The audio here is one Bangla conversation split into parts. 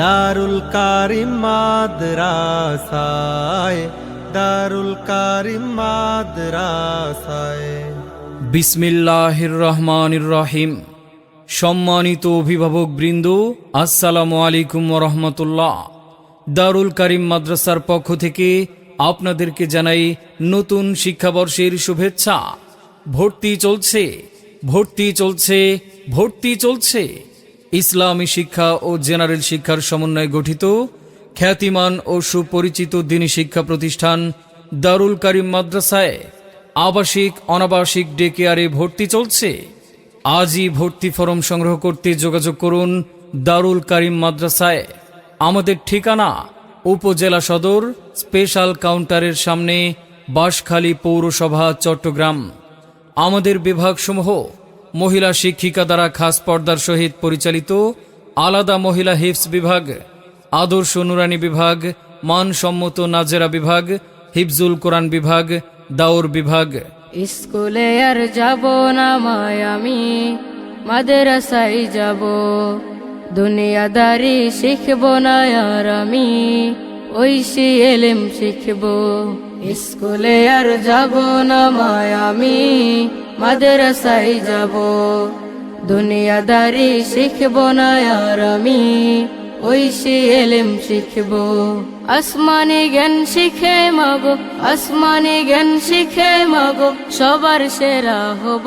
দারুল কারিম মাদ্রাসায়, দারুল কারিম মাদ্রাসায়। বিসমিল্লাহির রহমানির রহিম। সম্মানিত অভিভাবক বৃন্দ, আসসালামু আলাইকুম রহমতুল্লাহ। দারুল কারিম মাদ্রাসার পক্ষ থেকে আপনাদেরকে জানাই নতুন শিক্ষাবর্ষের শুভেচ্ছা। ভর্তি চলছে ভর্তি চলছে ভর্তি চলছে। ইসলামী শিক্ষা ও জেনারেল শিক্ষার সমন্বয়ে গঠিত, খ্যাতিমান ও সুপরিচিত দিনী শিক্ষা প্রতিষ্ঠান দারুল কারিম মাদ্রাসায় আবাসিক, অনাবাসিক ডে কেয়ারে ভর্তি চলছে। আজই ভর্তি ফরম সংগ্রহ করতে যোগাযোগ করুন দারুল কারিম মাদ্রাসায়। আমাদের ঠিকানা উপজেলা সদর, স্পেশাল কাউন্টারের সামনে বাঁশখালী পৌরসভা, চট্টগ্রাম। আমাদের বিভাগসমূহ মহিলা শিক্ষিকা দ্বারা খাস পর্দার সহিত পরিচালিত আলাদা মহিলা হিপস বিভাগ, আদর্শ নুরানি বিভাগ, মানসম্মত নাজেরা বিভাগ, হিফজুল কোরআন বিভাগ দাওর বিভাগ। স্কুলে আর যাব না মায় আমি, মাদ্রাসায় যাব। দুনিয়াদারি শিখব না আর আমি ঐশী এলেম শিখব। স্কুলে আর যাব না মায় আমি যাব। দুনিয়াদারি শিখব না আর আমি, ঐশী এলেম শিখব। আসমানি জ্ঞান শিখে মাগো, আসমানি জ্ঞান শিখে মাগো, সবার সেরা হব,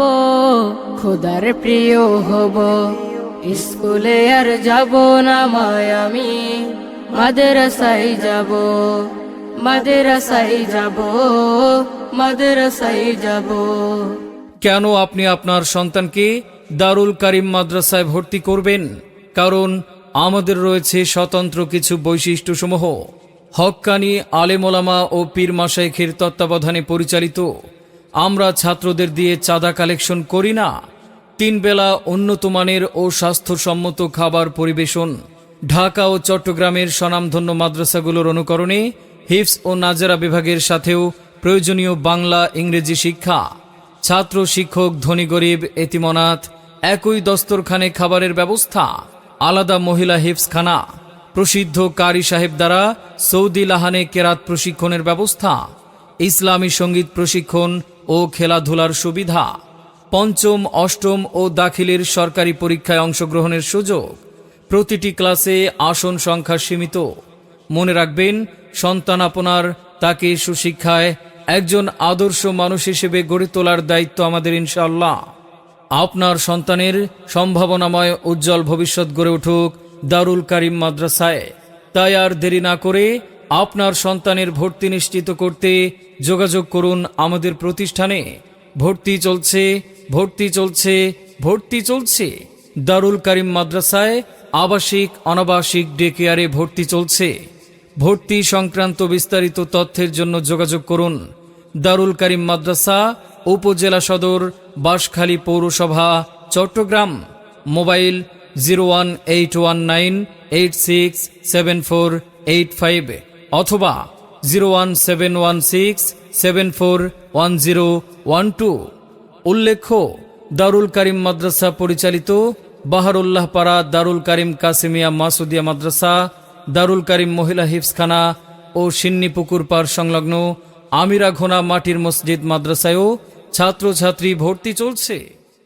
খোদার প্রিয় হব। স্কুলে আর যাব না মায় মাদ্রাসায় যাব মাদ্রাসায় যাব মাদ্রাসায় যাব। কেন আপনি আপনার সন্তানকে দারুল কারিম মাদ্রাসায় ভর্তি করবেন? কারণ আমাদের রয়েছে স্বতন্ত্র কিছু বৈশিষ্ট্য বৈশিষ্ট্যসমূহ। হক্কানি আলেমোলামা ও পীর মাসাইখের তত্ত্বাবধানে পরিচালিত। আমরা ছাত্রদের দিয়ে চাঁদা কালেকশন করি না। তিন বেলা উন্নত মানের ও স্বাস্থ্যসম্মত খাবার পরিবেশন। ঢাকা ও চট্টগ্রামের স্বনামধন্য মাদ্রাসাগুলোর অনুকরণে হিফস ও নাজারা বিভাগের সাথেও প্রয়োজনীয় বাংলা, ইংরেজি শিক্ষা। ছাত্র, শিক্ষক, ধনী, গরিব, এতিমনাথ একই দস্তরখানে খাবারের ব্যবস্থা। আলাদা মহিলা হিফসখানা প্রসিদ্ধ কারি সাহেব দ্বারা সৌদি লাহানে কেরাত প্রশিক্ষণের ব্যবস্থা। ইসলামী সংগীত প্রশিক্ষণ ও খেলাধুলার সুবিধা। পঞ্চম, অষ্টম ও দাখিলের সরকারি পরীক্ষায় অংশগ্রহণের সুযোগ। প্রতিটি ক্লাসে আসন সংখ্যা সীমিত। মনে রাখবেন, সন্তান আপনার তাকে সুশিক্ষায় একজন আদর্শ মানুষ হিসেবে গড়ে তোলার দায়িত্ব আমাদের ইনশাল্লাহ আপনার সন্তানের সম্ভাবনাময় উজ্জ্বল ভবিষ্যৎ গড়ে উঠুক দারুল কারিম মাদ্রাসায়। তাই আর দেরি না করে আপনার সন্তানের ভর্তি নিশ্চিত করতে যোগাযোগ করুন আমাদের প্রতিষ্ঠানে। ভর্তি চলছে ভর্তি চলছে ভর্তি চলছে। দারুল কারিম মাদ্রাসায় আবাসিক, অনাবাসিক ডে কেয়ারে ভর্তি চলছে। ভর্তি সংক্রান্ত বিস্তারিত তথ্যের জন্য যোগাযোগ করুন দারুল কারিম মাদ্রাসা, উপজেলা সদর, বাঁশখালী পৌরসভা, Chattogram. Mobile zero one eight one nine eight six seven four eight five অথবা zero one seven one six seven four one zero one two. উল্লেখ্য, দারুল কারিম মাদ্রাসা পরিচালিত বাহারুল্লাহ পাড়া দারুল করিম কাসিমিয়া মাসুদিয়া মাদ্রাসা, দারুল করিম মহিলা হিফসখানা ও সিন্নি পুকুর পার সংলগ্ন আমিরা ঘোনা মাটির মসজিদ মাদ্রাসায়ও ছাত্রছাত্রী ভর্তি চলছে।